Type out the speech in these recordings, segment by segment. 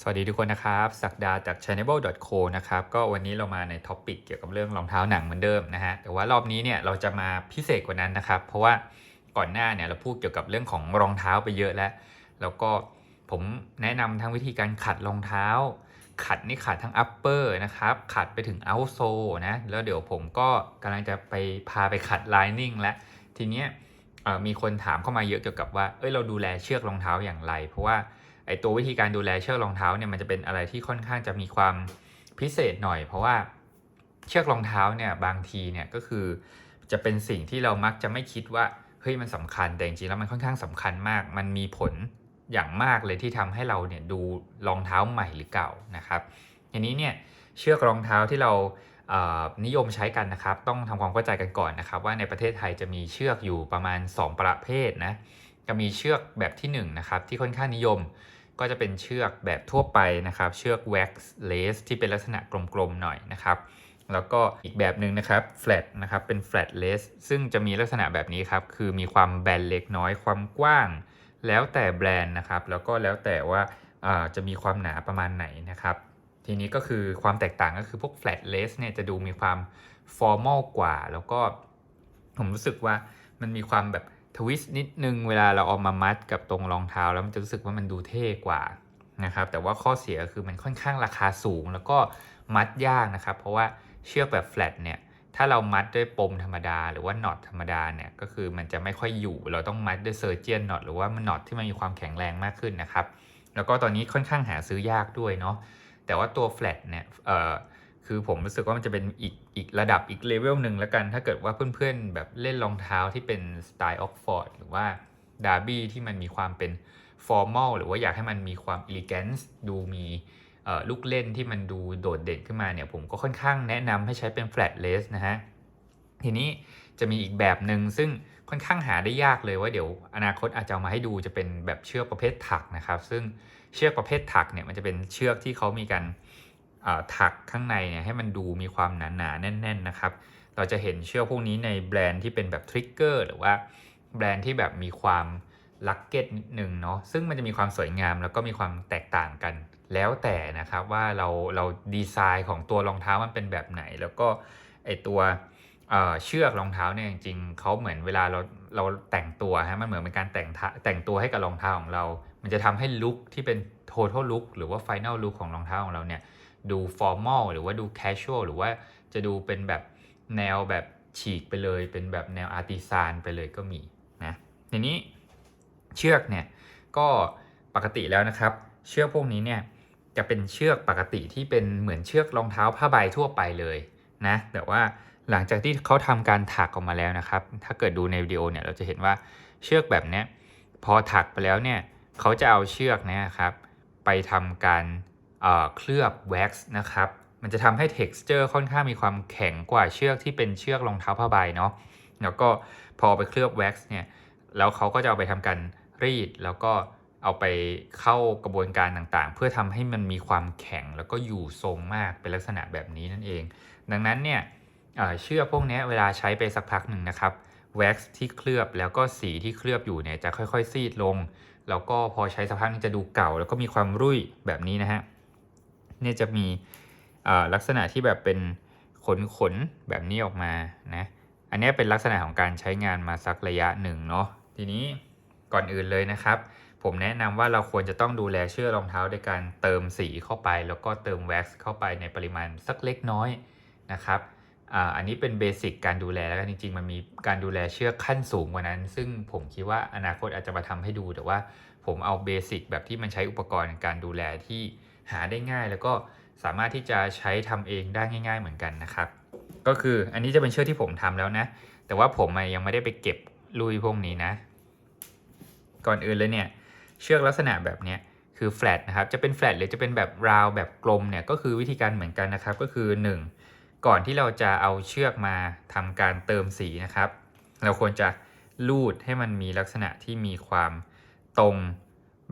สวัสดีทุกคนนะครับสักดาจาก channel.co นะครับก็วันนี้เรามาในท็อปิกเกี่ยวกับเรื่องรองเท้าหนังเหมือนเดิมนะฮะแต่ว่ารอบนี้เนี่ยเราจะมาพิเศษกว่านั้นนะครับ เพราะว่าก่อนหน้าเนี่ยเราพูดเกี่ยวกับเรื่องของรองเท้าไปเยอะแล้ว แล้วก็ผมแนะนำทั้งวิธีการขัดรองเท้า ขัดนี่ขัดทั้ง upper นะครับขัดไปถึง outsole นะแล้วเดี๋ยวผมก็กำลังจะไปพาไปขัด lining แล้วทีเนี้ยมีคนถามเข้ามาเยอะเกี่ยวกับว่าเอ้ยเราดูแลเชือกรองเท้าอย่างไร เพราะว่า ไอตัววิธีการดูแลเชือกรองเท้าเนี่ยมันจะเป็นอะไรที่ค่อนข้างจะมีความพิเศษหน่อย เพราะว่าเชือกรองเท้าเนี่ยบางทีเนี่ยก็คือจะเป็นสิ่งที่เรามักจะไม่คิดว่าเฮ้ยมันสำคัญแต่จริงๆแล้วมันค่อนข้างสำคัญมาก มันมีผลอย่างมากเลยที่ทำให้เราเนี่ยดูรองเท้าใหม่หรือเก่านะครับทีนี้เนี่ยเชือกรองเท้าที่เราเอ่อนิยมใช้กันนะครับ ต้องทำความเข้าใจกันก่อนนะครับ ว่าในประเทศไทยจะมีเชือกอยู่ประมาณ 2 ประเภทนะจะมีเชือกแบบที่1นะครับที่ค่อนข้างนิยม ก็จะเป็นเชือกแบบทั่วไปนะครับ เชือก wax lace ที่เป็นลักษณะกลมๆหน่อยนะครับแล้วก็อีกแบบหนึ่งนะครับ flat นะครับ เป็น flat lace ซึ่งจะมีลักษณะแบบนี้ครับ คือมีความแบนเล็กน้อย ความกว้าง แล้วแต่แบรนด์นะครับ แล้วก็แล้วแต่ว่าอ่าจะมีความหนาประมาณไหนนะครับ ทีนี้ก็คือความแตกต่างก็คือพวก flat lace เนี่ยจะดูมีความ formal กว่า แล้วก็ผมรู้สึกว่ามันมีความแบบ ทวิสต์นิดนึงเวลาเราเอามามัดกับตรงรองเท้าแล้วมันจะรู้สึกว่ามันดูเท่กว่านะครับแต่ว่าข้อเสียคือมันค่อนข้างราคาสูง แล้วก็มัดยากนะครับ เพราะว่าเชือกแบบ flat เนี่ยถ้าเรามัดด้วยปมธรรมดา หรือว่าน็อตธรรมดาเนี่ยก็คือมันจะไม่ค่อยอยู่ เราต้องมัดด้วยเซอร์เจียนน็อตหรือว่ามันน็อตที่มันมีความแข็งแรงมากขึ้นนะครับ แล้วก็ตอนนี้ค่อนข้างหาซื้อยากด้วยเนาะแต่ว่าตัว flat เนี่ยเอ่อ คือผมรู้สึกว่ามันจะเป็นอีกอีกระดับอีกเลเวลหนึ่งแล้วกัน ถ้าเกิดว่าเพื่อนๆ แบบเล่นรองเท้าที่เป็นสไตล์ออกฟอร์ดหรือว่าดาร์บี้ที่มันมีความเป็นฟอร์มอลหรือว่าอยากให้มันมีความอิลิแกนซ์ดูมีลูกเล่นที่มันดูโดดเด่นขึ้นมาเนี่ย ผมก็ค่อนข้างแนะนำให้ใช้เป็น flat lace นะฮะ ทีนี้จะมีอีกแบบหนึ่งซึ่งค่อนข้างหาได้ยากเลยว่าเดี๋ยวอนาคตอาจจะเอามาให้ดูจะเป็นแบบเชือกประเภทถักนะครับ ซึ่งเชือกประเภทถักเนี่ยมันจะเป็นเชือกที่เขามีการ ถักข้างในเนี่ยให้มันดูมีความหนาหนาแน่น ๆ นะครับ เราจะเห็นเชือกพวกนี้ในแบรนด์ที่เป็นแบบทริกเกอร์หรือว่าแบรนด์ที่แบบมีความลักเก็ตนิดนึงเนาะซึ่งมันจะมีความสวยงามแล้วก็มีความแตกต่างกัน แล้วแต่นะครับว่าเราเราดีไซน์ของตัวรองเท้ามันเป็นแบบไหน แล้วก็ไอตัวเชือกรองเท้าเนี่ยจริงๆเขาเหมือนเวลาเราเราแต่งตัวฮะมันเหมือนเป็นการแต่งแต่งตัวให้กับรองเท้าของเรา มันจะทำให้ลุคที่เป็น total look หรือว่า final look ของรองเท้าของเราเนี่ย ดู formal หรือว่าดู casual หรือว่าจะดูเป็นแบบแนวแบบฉีกไปเลย เป็นแบบแนว artisan ไปเลยก็มีนะทีนี้เชือกเนี่ยก็ปกติแล้วนะครับ เชือกพวกนี้เนี่ยจะเป็นเชือกปกติที่เป็นเหมือนเชือกรองเท้าผ้าใบทั่วไปเลยนะแต่ว่าหลังจากที่เขาทำการถักออกมาแล้วนะครับ ถ้าเกิดดูในวิดีโอเนี่ยเราจะเห็นว่าเชือกแบบนี้พอถักไปแล้วเนี่ยเขาจะเอาเชือกเนี่ยครับ ไปทำการ เคลือบแว็กซ์นะครับมันจะทำให้ texture ค่อนข้างมีความแข็งกว่าเชือกที่เป็นเชือกรองเท้าผ้าใบเนาะแล้วก็พอไปเคลือบแว็กซ์เนี่ยแล้วเขาก็จะเอาไปทำการรีด แล้วก็เอาไปเข้ากระบวนการต่างๆ เพื่อทำให้มันมีความแข็งแล้วก็อยู่ทรงมากเป็นลักษณะแบบนี้นั่นเอง ดังนั้นเนี่ยเชือกพวกนี้เวลาใช้ไปสักพักหนึ่งนะครับแว็กซ์ที่เคลือบแล้วก็สีที่เคลือบอยู่เนี่ยจะค่อยๆ ซีดลง แล้วก็พอใช้สักพักนึงจะดูเก่า แล้วก็มีความรุ่ยแบบนี้นะฮะ เนี่ยจะมีลักษณะที่แบบเป็นขนๆแบบนี้ออกมานะอันนี้เป็นลักษณะของการใช้งานมาสักระยะหนึ่งเนาะทีนี้ก่อนอื่นเลยนะครับ ผมแนะนำว่าเราควรจะต้องดูแลเชือกรองเท้าโดยการเติมสีเข้าไป แล้วก็เติมแว็กซ์เข้าไปในปริมาณสักเล็กน้อยนะครับอันนี้เป็นเบสิกการดูแลแล้วกันจริงๆ มันมีการดูแลเชือกขั้นสูงกว่านั้น ซึ่งผมคิดว่าอนาคตอาจจะมาทำให้ดู แต่ว่าผมเอาเบสิกแบบที่มันใช้อุปกรณ์การดูแลที่ หาได้ง่าย แล้วก็สามารถที่จะใช้ทำเองได้ง่าย ๆเหมือนกันนะครับ ก็คืออันนี้จะเป็นเชือกที่ผมทำแล้วนะ แต่ว่าผมยังไม่ได้ไปเก็บลุยพวกนี้นะ ก่อนอื่นเลยเนี่ย เชือกลักษณะแบบเนี้ยคือ flat นะครับ จะเป็น flat หรือจะเป็นแบบราวแบบกลมเนี่ยก็คือวิธีการเหมือนกันนะครับ ก็คือ 1 ก่อนที่เราจะเอาเชือกมาทำการเติมสีนะครับ เราควรจะลูดให้มันมีลักษณะที่มีความตรง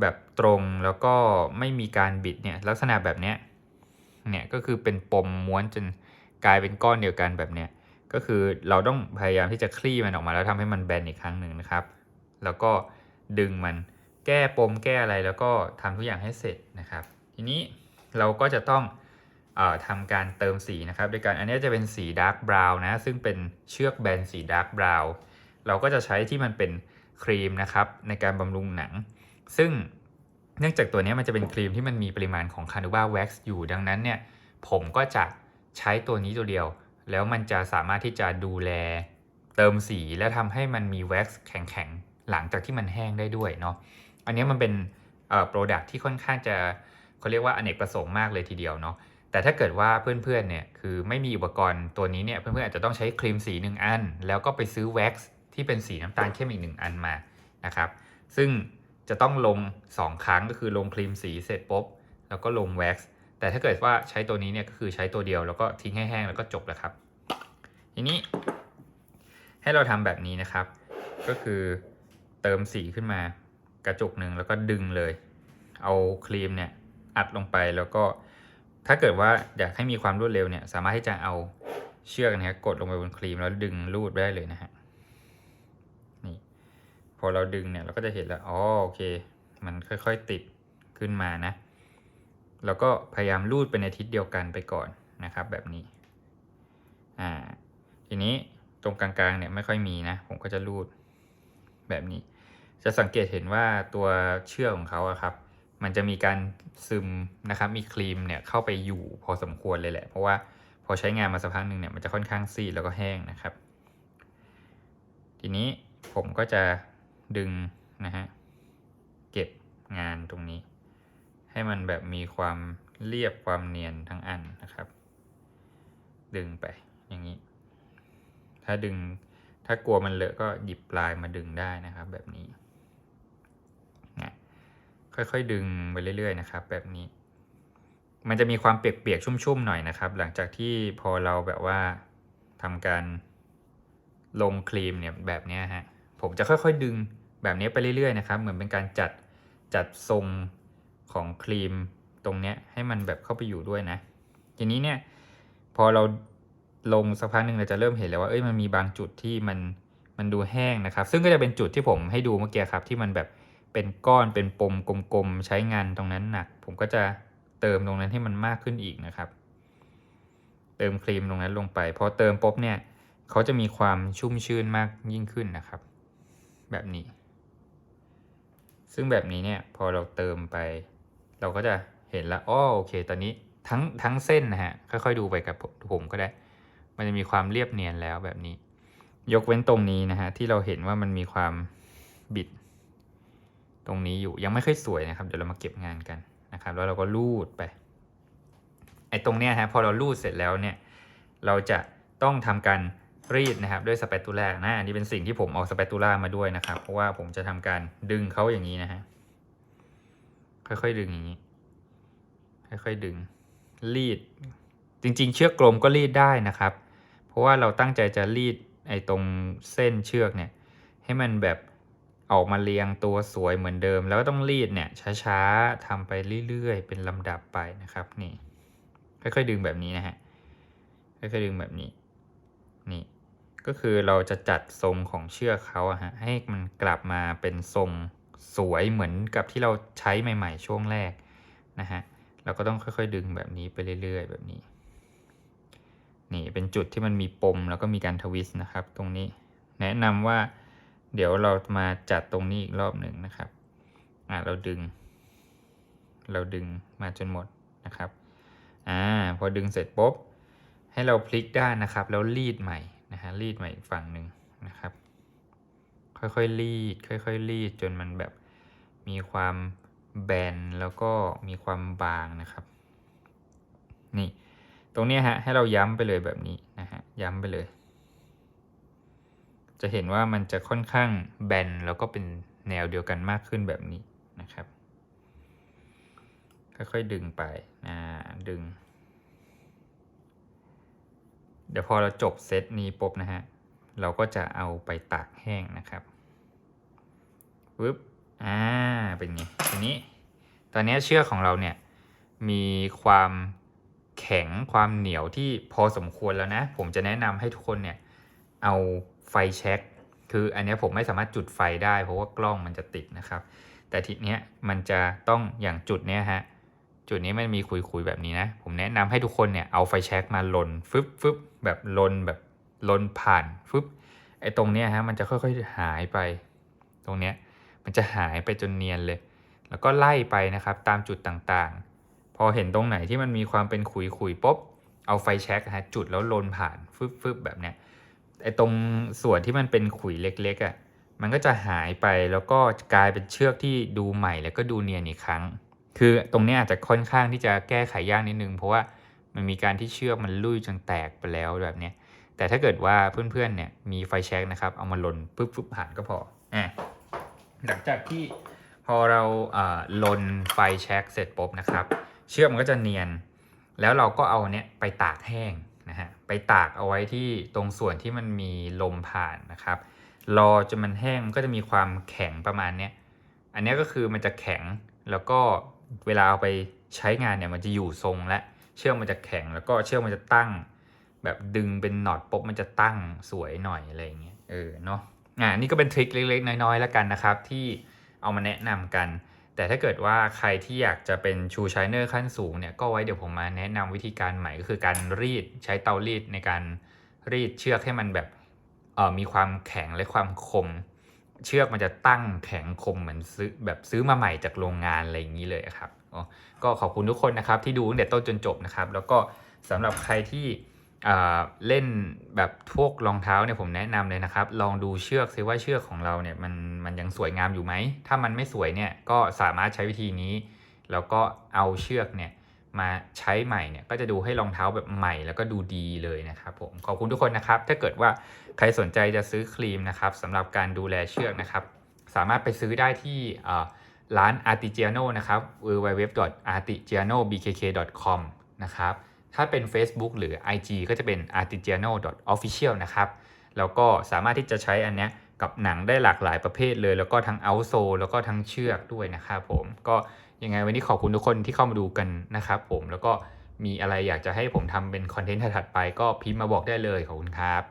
แบบตรงแล้วก็ไม่มีการบิดเนี่ยลักษณะแบบเนี้ยเนี่ยก็คือเป็นปมม้วนจนกลายเป็นก้อนเดียวกันแบบเนี้ยก็คือเราต้องพยายามที่จะคลี่มันออกมาแล้วทำให้มันแบนอีกครั้งหนึ่งนะครับ แล้วก็ดึงมันแก้ปมแก้อะไรแล้วก็ทำทุกอย่างให้เสร็จนะครับ ทีนี้เราก็จะต้องออทำการเติมสีนะครับโดยการอันนี้จะเป็นสีดาร์กบราวน์นะซึ่งเป็นเชือกแบนสีดาร์กบราวน์เราก็จะใช้ที่มันเป็นครีมนะครับในการบำรุงหนัง ซึ่งเนื่องจากตัวนี้มันจะเป็นครีมที่มันมีปริมาณของคานูบาแว็กซ์อยู่ดังนั้นเนี่ยผมก็จะใช้ตัวนี้ตัวเดียว แล้วมันจะสามารถที่จะดูแลเติมสีและทำให้มันมีแว็กซ์แข็งๆ หลังจากที่มันแห้งได้ด้วยเนาะอันนี้มันเป็นโปรดักที่ค่อนข้างจะเขาเรียกว่าอเนกประสงค์มากเลยทีเดียวเนาะแต่ถ้าเกิดว่าเพื่อนๆเนี่ยคือไม่มีอุปกรณ์ตัวนี้เนี่ยเพื่อนๆอาจจะต้องใช้ครีมสีหนึ่งอัน แล้วก็ไปซื้อแว็กซ์ที่เป็นสีน้ำตาลเข้มอีกหนึ่งอันมานะครับซึ่ง จะต้องลง 2 ครั้งก็คือลงครีมสีเสร็จปุ๊บแล้วก็ลงแว็กซ์แต่ถ้าเกิดว่าใช้ตัวนี้เนี่ยก็คือใช้ตัวเดียวแล้วก็ทิ้งให้แห้งแล้วก็จบแล้วครับ ทีนี้ ให้เราทำแบบนี้นะครับ ก็คือเติมสีขึ้นมากระจกหนึ่งแล้วก็ดึงเลย เอาครีมเนี่ยอัดลงไปแล้วก็ถ้าเกิดว่าอยากให้มีความรวดเร็วเนี่ยสามารถที่จะเอาเชือกนะฮะกดลงไปบนครีมแล้วดึงรูดได้เลยนะฮะ พอเราดึงเนี่ยเราก็จะเห็นแล้วอ๋อโอเค มันค่อยๆติดขึ้นมานะ แล้วก็พยายามรูดไปในทิศเดียวกันไปก่อนนะครับ แบบนี้อ่าทีนี้ตรงกลางๆเนี่ยไม่ค่อยมีนะ ผมก็จะรูดแบบนี้ จะสังเกตเห็นว่าตัวเชือกของเขาอะครับ มันจะมีการซึมนะครับ มีครีมเนี่ยเข้าไปอยู่พอสมควรเลยแหละ เพราะว่าพอใช้งานมาสักพักหนึ่งเนี่ยมันจะค่อนข้างซีดแล้วก็แห้งนะครับ ทีนี้ผมก็จะ ดึงนะฮะเก็บงานตรงนี้ ให้มันแบบมีความเรียบความเนียนทั้งอันนะครับ ดึงไปอย่างนี้ ถ้าดึงถ้ากลัวมันเลอะก็หยิบปลายมาดึงได้นะครับแบบนี้นะค่อยๆดึงไปเรื่อยๆนะครับ แบบนี้ มันจะมีความเปียกๆชุ่มๆหน่อยนะครับ หลังจากที่พอเราแบบว่าทำการลงครีมเนี่ยแบบนี้ฮะผมจะค่อยๆดึง แบบนี้ไปเรื่อยๆนะครับ เหมือนเป็นการจัดจัดทรงของครีมตรงเนี้ยให้มันแบบเข้าไปอยู่ด้วยนะ ทีนี้เนี่ยพอเราลงสักพักหนึ่งเราจะเริ่มเห็นแล้วว่าเอ้ยมันมีบางจุดที่มันมันดูแห้งนะครับ ซึ่งก็จะเป็นจุดที่ผมให้ดูเมื่อกี้ครับ ที่มันแบบเป็นก้อนเป็นปมกลมๆใช้งานตรงนั้นหนัก ผมก็จะเติมตรงนั้นให้มันมากขึ้นอีกนะครับ เติมครีมตรงนั้นลงไปพอเติมปุ๊บเนี่ยเขาจะมีความชุ่มชื้นมากยิ่งขึ้นนะครับ แบบนี้ ซึ่งแบบนี้เนี่ยพอเราเติมไป เราก็จะเห็นแล้วอ๋อโอเค ตอนนี้ทั้งทั้งเส้นนะฮะค่อยๆดูไปกับผมก็ได้ มันจะมีความเรียบเนียนแล้วแบบนี้ ยกเว้นตรงนี้นะฮะที่เราเห็นว่ามันมีความบิด ตรงนี้อยู่ยังไม่ค่อยสวยนะครับ เดี๋ยวเรามาเก็บงานกันนะครับ แล้วเราก็ลูดไปไอ้ตรงเนี้ยฮะพอเราลูดเสร็จแล้วเนี่ย เราจะต้องทำการ รีดนะครับด้วยสเปตูล่านะอันนี้เป็นสิ่งที่ผมเอาสเปตูล่ามาด้วยนะครับ เพราะว่าผมจะทำการดึงเขาอย่างนี้นะฮะค่อยๆดึงอย่างนี้ ค่อยๆดึง รีด จริง ๆ เชือกกลมก็รีดได้นะครับ เพราะว่าเราตั้งใจจะรีดไอ้ตรงเส้นเชือกเนี่ย ให้มันแบบออกมาเรียงตัวสวยเหมือนเดิม แล้วก็ต้องรีดเนี่ยช้าๆทำไปเรื่อยๆ เป็นลำดับไปนะครับนี่ ค่อยๆดึงแบบนี้นะฮะค่อยๆดึงแบบนี้นี่ ก็คือเราจะจัดทรงของเชือกเขาอะฮะให้มันกลับมาเป็นทรงสวยเหมือนกับที่เราใช้ใหม่ ๆ ช่วงแรกนะฮะเราก็ต้องค่อย ๆ ดึงแบบนี้ไปเรื่อย ๆ แบบนี้ นี่เป็นจุดที่มันมีปมแล้วก็มีการทวิสต์นะครับ ตรงนี้แนะนำว่าเดี๋ยวเรามาจัดตรงนี้อีกรอบหนึ่งนะครับอ่าเราดึง เราดึงมาจนหมดนะครับอ่าพอดึงเสร็จปุ๊บให้เราพลิกด้านนะครับ แล้วรีดใหม่ นะฮะรีดม่อีกฝั่งหนึ่งนะครับ ค่อยๆรีด ค่อยๆรีดจนมันแบบมีความแบนแล้วก็มีความบางนะครับ นี่ ตรงนี้ฮะให้เราย้ำไปเลยแบบนี้นะฮะย้ำไปเลย จะเห็นว่ามันจะค่อนข้างแบนแล้วก็เป็นแนวเดียวกันมากขึ้นแบบนี้นะครับ ค่อยๆดึงไปอ่าดึง เดี๋ยวพอเราจบเซตนี้ปุ๊บนะฮะ เราก็จะเอาไปตากแห้งนะครับปึ๊บ อ่า เป็นไง ทีนี้ ตอนนี้เชือกของเราเนี่ย มีความแข็งความเหนียวที่พอสมควรแล้วนะ ผมจะแนะนำให้ทุกคนเนี่ย เอาไฟแช็กคืออันนี้ผมไม่สามารถจุดไฟได้ เพราะว่ากล้องมันจะติดนะครับ แต่ทีเนี้ยมันจะต้องอย่างจุดเนี้ยฮะ จุดนี้มันมีคุยๆแบบนี้นะ ผมแนะนำให้ทุกคนเนี่ยเอาไฟแช็กมาลนฟึบฟึบแบบลนแบบลนผ่านฟึบไอ้ตรงเนี้ยฮะมันจะค่อยๆหายไป ตรงเนี้ยมันจะหายไปจนเนียนเลย แล้วก็ไล่ไปนะครับตามจุดต่างๆ พอเห็นตรงไหนที่มันมีความเป็นขุยๆปุ๊บเอาไฟแช็กฮะจุดแล้วลนผ่านฟึบฟึบแบบเนี้ยไอ้ตรงส่วนที่มันเป็นขุยเล็กๆอะ่ะมันก็จะหายไปแล้วก็กลายเป็นเชือกที่ดูใหม่แล้วก็ดูเนียนอีกครั้ง คือตรงนี้อาจจะค่อนข้างที่จะแก้ไขยากนิดนึง เพราะว่ามันมีการที่เชือกมันลุยจนแตกไปแล้วแบบนี้แต่ถ้าเกิดว่าเพื่อนๆเนี่ยมีไฟแช็กนะครับ เอามาลนปุ๊บปุ๊บผ่านก็พออะหลังจากที่พอเราอ่าลนไฟแช็กเสร็จปุ๊บนะครับ เชือกมันก็จะเนียน แล้วเราก็เอาเนี้ยไปตากแห้งนะฮะไปตากเอาไว้ที่ตรงส่วนที่มันมีลมผ่านนะครับ รอจนมันแห้งมันก็จะมีความแข็งประมาณเนี้ยอันนี้ก็คือมันจะแข็งแล้วก็ เวลาเอาไปใช้งานเนี่ยมันจะอยู่ทรงและเชือกมันจะแข็งแล้วก็เชือกมันจะตั้ง แบบดึงเป็นหนอดปุ๊บมันจะตั้งสวยหน่อยอะไรอย่างเงี้ยเออเนาะอ่านี่ก็เป็นทริคเล็ก ๆ น้อยๆแล้วกันนะครับ ที่เอามาแนะนำกัน แต่ถ้าเกิดว่าใครที่อยากจะเป็นชูชายเนอร์ขั้นสูงเนี่ยก็ไว้เดี๋ยวผมมาแนะนำวิธีการใหม่ก็คือการรีดใช้เตารีดในการรีดเชือกให้มันแบบเอ่อมีความแข็งและความคม เชือกมันจะตั้งแข็งคมเหมือนซื้อแบบซื้อมาใหม่จากโรงงานอะไรอย่างนี้เลยครับอ๋อก็ขอบคุณทุกคนนะครับที่ดูตั้งแต่ต้นจนจบนะครับแล้วก็สำหรับใครที่เล่นแบบพวกรองเท้าเนี่ยผมแนะนำเลยนะครับ ลองดูเชือกซิว่าเชือกของเราเนี่ยมันมันยังสวยงามอยู่ไหม ถ้ามันไม่สวยเนี่ยก็สามารถใช้วิธีนี้ แล้วก็เอาเชือกเนี่ย มาใช้ใหม่เนี่ยก็จะดูให้รองเท้าแบบใหม่แล้วก็ดูดีเลยนะครับผมขอบคุณทุกคนนะครับ ถ้าเกิดว่าใครสนใจจะซื้อครีมนะครับสำหรับการดูแลเชือกนะครับ สามารถไปซื้อได้ที่ร้าน Artigiano นะครับ www.artigianobkk.com นะครับถ้าเป็น Facebook หรือ IG ก็จะเป็น artigiano.official นะครับแล้วก็สามารถที่จะใช้อันเนี้ยกับหนังได้หลากหลายประเภทเลย แล้วก็ทั้ง out sole แล้วก็ทั้งเชือกด้วยนะครับผมก็ ยังไงวันนี้ขอบคุณทุกคนที่เข้ามาดูกันนะครับผมแล้วก็มีอะไรอยากจะให้ผมทำเป็นคอนเทนต์ถัดไปก็พิมพ์มาบอกได้เลยขอบคุณครับ